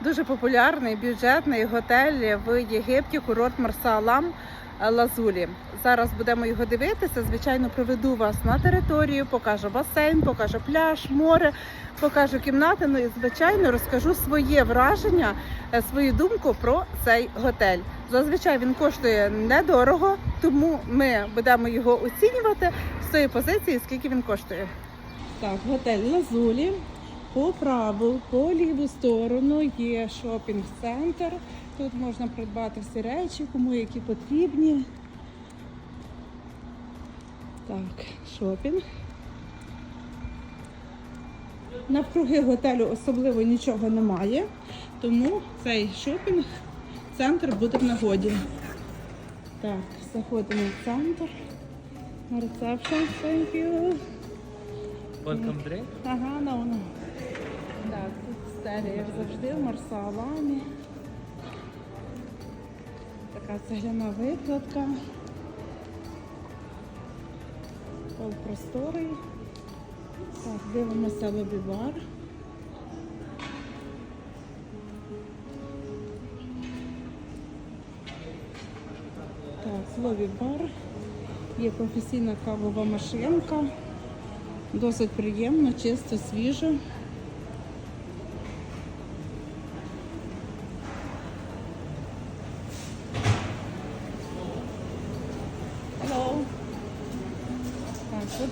Дуже популярний бюджетний готель в Єгипті, курорт Марса-Алам Лазулі. Зараз будемо його дивитися. Звичайно, проведу вас на територію, покажу басейн, покажу пляж, море, покажу кімнати. Ну і звичайно розкажу своє враження, е, свою думку про цей готель. Зазвичай він коштує недорого, тому ми будемо його оцінювати з тої позиції, скільки він коштує. Так, готель Лазулі. По праву, по ліву сторону є шопінг-центр. Тут можна придбати всі речі, кому які потрібні. Так, шопінг. Навкруги готелю особливо нічого немає, тому цей шопінг-центр буде в нагоді. Так, заходимо в центр. На рецепшн, thank you. Welcome drink. Ага, ну воно. Так, як завжди, в марсаламі. Така цегляна викладка. Пол просторий. Так, дивимося лобі-бар. Так, лобі-бар. Є професійна кавова машинка. Досить приємно, чисто, свіжо.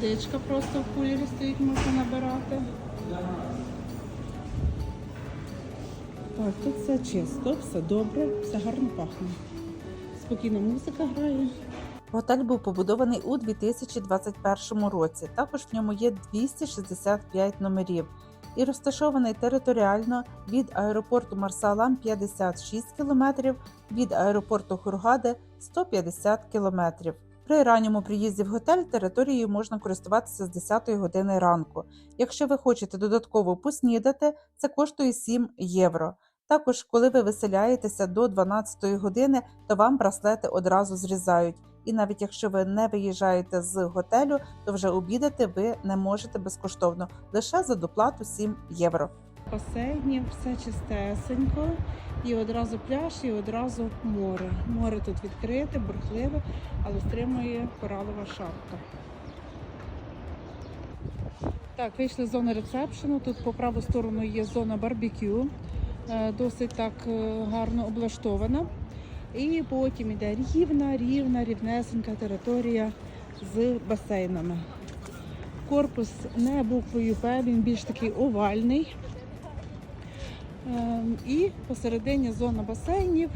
Водичка просто в кулері стоїть, можна набирати. Так, тут все чисто, все добре, все гарно пахне. Спокійна музика грає. Готель був побудований у 2021 році. Також в ньому є 265 номерів і розташований територіально від аеропорту Марсалам 56 км, від аеропорту Хургади 150 км. При ранньому приїзді в готель територією можна користуватися з 10 години ранку. Якщо ви хочете додатково поснідати, це коштує 7 євро. Також, коли ви виселяєтеся до 12 години, то вам браслети одразу зрізають. І навіть якщо ви не виїжджаєте з готелю, то вже обідати ви не можете безкоштовно лише за доплату 7 євро. Басейні, все чистесенько. І одразу пляж, і одразу море. Море тут відкрите, бурхливе, але стримує коралова шапка. Так, вийшли з зони рецепшену. Тут по праву сторону є зона барбекю, е, досить так е, гарно облаштована. І потім іде рівна, рівна, рівнесенька територія з басейнами. Корпус не буквою П, він більш такий овальний. Ем, І посередині зона басейнів.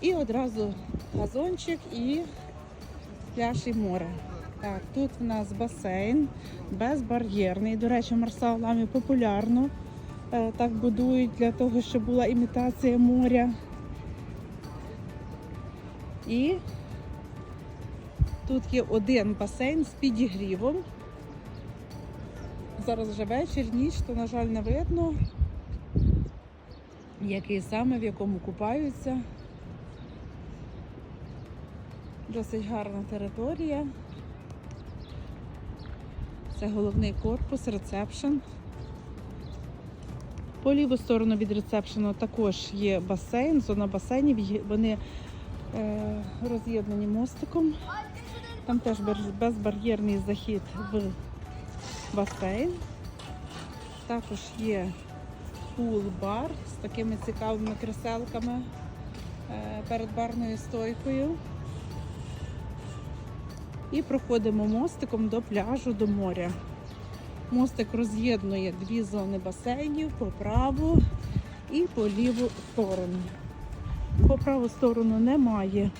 І одразу газончик і пляж і море. Так, тут в нас басейн безбар'єрний. До речі, в Марсаламі популярно. Е, Так будують для того, щоб була імітація моря. І тут є один басейн з підігрівом. Зараз вже вечір, ніч, то, на жаль, не видно, який саме, в якому купаються. Досить гарна територія. Це головний корпус, рецепшн. По ліву сторону від рецепшену також є басейн, зона басейнів. Вони е, роз'єднані мостиком. Там теж безбар'єрний захід в басейн. Також є пул-бар з такими цікавими креселками е, перед барною стойкою. І проходимо мостиком до пляжу, до моря. Мостик роз'єднує дві зони басейнів по праву і по ліву сторону. По праву сторону немає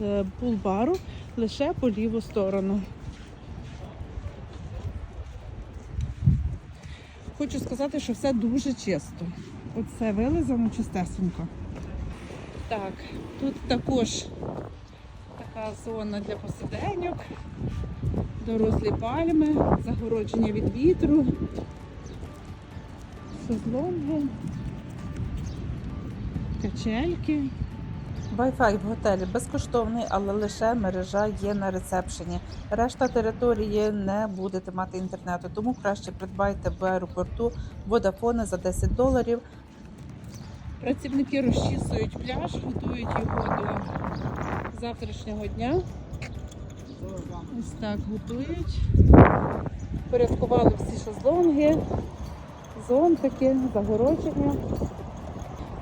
е, пул-бару, лише по ліву сторону. Хочу сказати, що все дуже чисто. Оце вилизано чистесенько. Так, тут також така зона для посиденьок, дорослі пальми, загородження від вітру, шезлонги, качельки. Wi-Fi в готелі безкоштовний, але лише мережа є на ресепшені. Решта території не будете мати інтернету, тому краще придбайте в аеропорту водафони за 10 доларів. Працівники розчісують пляж, готують його до завтрашнього дня. Ось так готують. Порядкували всі шезлонги, зонтики, загородження.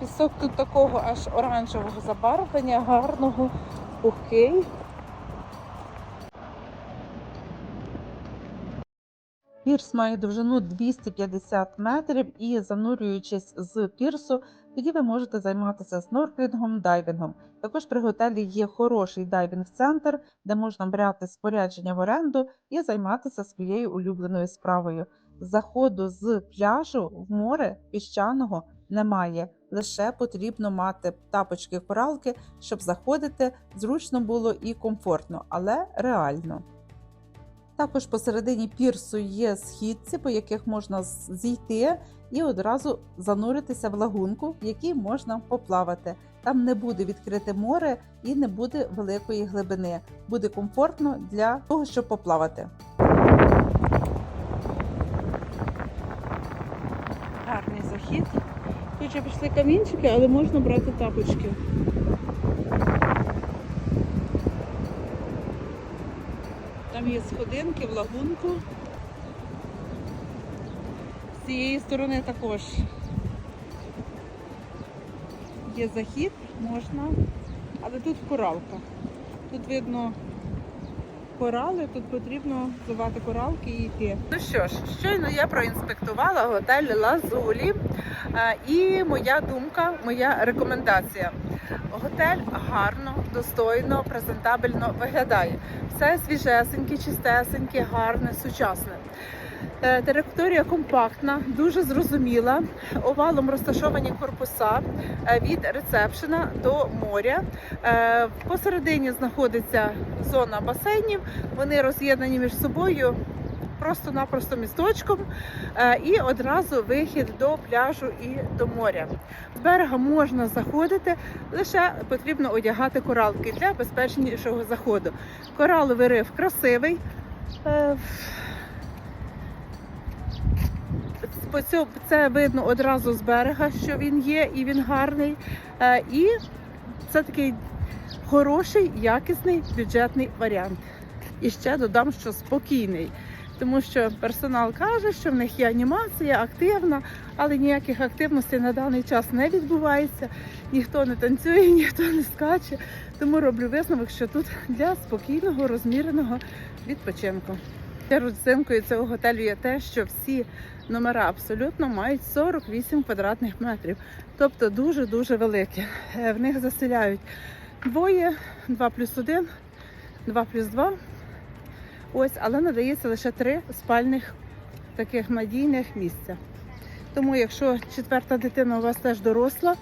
Пісок тут такого аж оранжевого забарвлення, гарного, пухкий. Пірс має довжину 250 метрів і занурюючись з пірсу, тоді ви можете займатися снорклінгом, дайвінгом. Також при готелі є хороший дайвінг-центр, де можна брати спорядження в оренду і займатися своєю улюбленою справою. Заходу з пляжу в море піщаного немає. Лише потрібно мати тапочки коралки, щоб заходити зручно було і комфортно, але реально. Також посередині пірсу є східці, по яких можна зійти і одразу зануритися в лагунку, в якій можна поплавати. Там не буде відкрите море і не буде великої глибини. Буде комфортно для того, щоб поплавати. Гарний захід. Вже пішли камінчики, але можна брати тапочки. Там є сходинки в лагунку. З цієї сторони також є захід, можна, але тут коралка. Тут видно корали, тут потрібно зливати коралки і йти. Ну що ж, щойно я проінспектувала готель Лазулі. Е, І моя думка, моя рекомендація. Готель гарно, достойно, презентабельно виглядає. Все свіжесеньке, чистесеньке, гарне, сучасне. Е, Територія компактна, дуже зрозуміла. Овалом розташовані корпуса е, від ресепшена до моря. Посередині знаходиться зона басейнів. Вони роз'єднані між собою просто-напросто місточком. Е, І одразу вихід до пляжу і до моря. З берега можна заходити, лише потрібно одягати коралки для безпечнішого заходу. Кораловий риф красивий. Е, Це видно одразу з берега, що він є, і він гарний. Е, І це такий хороший, якісний бюджетний варіант. І ще додам, що спокійний. Тому що персонал каже, що в них є анімація активна, але ніяких активностей на даний час не відбувається. Ніхто не танцює, ніхто не скаче. Тому роблю висновок, що тут для спокійного, розміреного відпочинку. Родзинкою цього готелю є те, що всі номера абсолютно мають 48 квадратних метрів, тобто дуже дуже великі. Е, В них заселяють двоє, 2 плюс 1, 2 плюс 2. Ось, але надається лише три спальних таких надійних місця. Тому, якщо четверта дитина у вас теж доросла,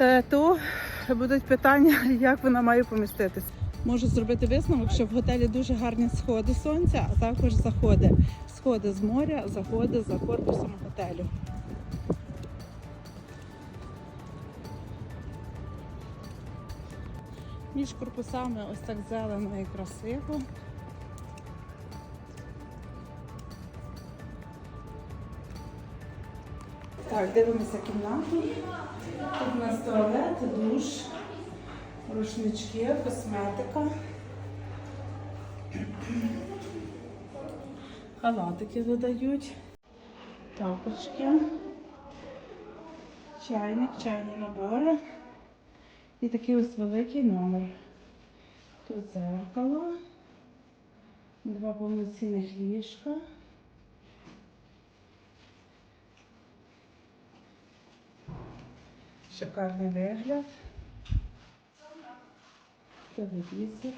е, то будуть питання, як вона має поміститись. Можу зробити висновок, що в готелі дуже гарні сходи сонця, а також заходи. Сходи з моря, заходи за корпусом готелю. Між корпусами ось так зелено і красиво. Так, дивимося кімнату. Тут у нас туалет, душ, рушнички, косметика. Халатики додають, тапочки, чайник, чайні набори. І такий ось великий номер. Тут зеркало, два повноцінних ліжка. Шикарний вигляд. Телевізор.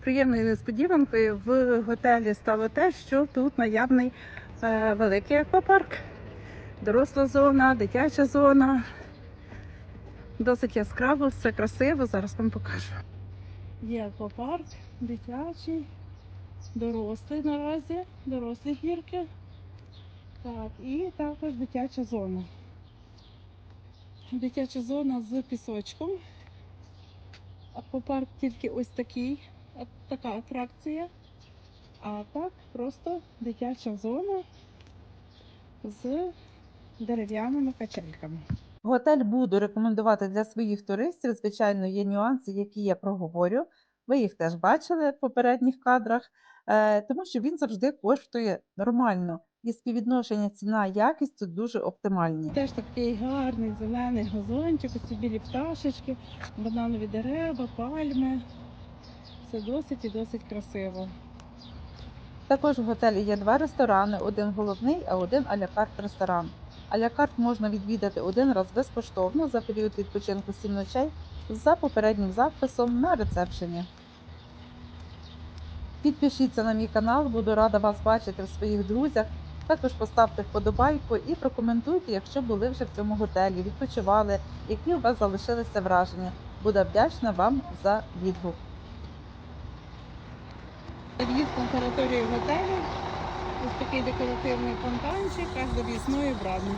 Приємною несподіванкою в готелі стало те, що тут наявний е, великий аквапарк. Доросла зона, дитяча зона. Досить яскраво, все красиво, зараз вам покажу. Є аквапарк, дитячий, дорослий наразі, дорослі гірки. Так, і також дитяча зона. дитяча зона з пісочком. Аквапарк тільки ось такий, така атракція. А так просто дитяча зона з дерев'яними качельками. Готель буду рекомендувати для своїх туристів. Звичайно, є нюанси, які я проговорю. Ви їх теж бачили в попередніх кадрах, е, тому що він завжди коштує нормально. І співвідношення ціна якість тут дуже оптимальні. Теж такий гарний зелений газончик, ці білі пташечки, бананові дерева, пальми. Все досить і досить красиво. Також в готелі є два ресторани: один головний, а один аля-карт ресторан. Аля-карт можна відвідати один раз безкоштовно за період відпочинку 7 ночей за попереднім записом на рецепшені. Підпишіться на мій канал, буду рада вас бачити в своїх друзях. Також поставте вподобайку і прокоментуйте, якщо були вже в цьому готелі, відпочивали, які у вас залишилися враження. Буду вдячна вам за відгук. В'їзд територію готелю. Ось такий декоративний фонтанчик аж до в'їзної брами.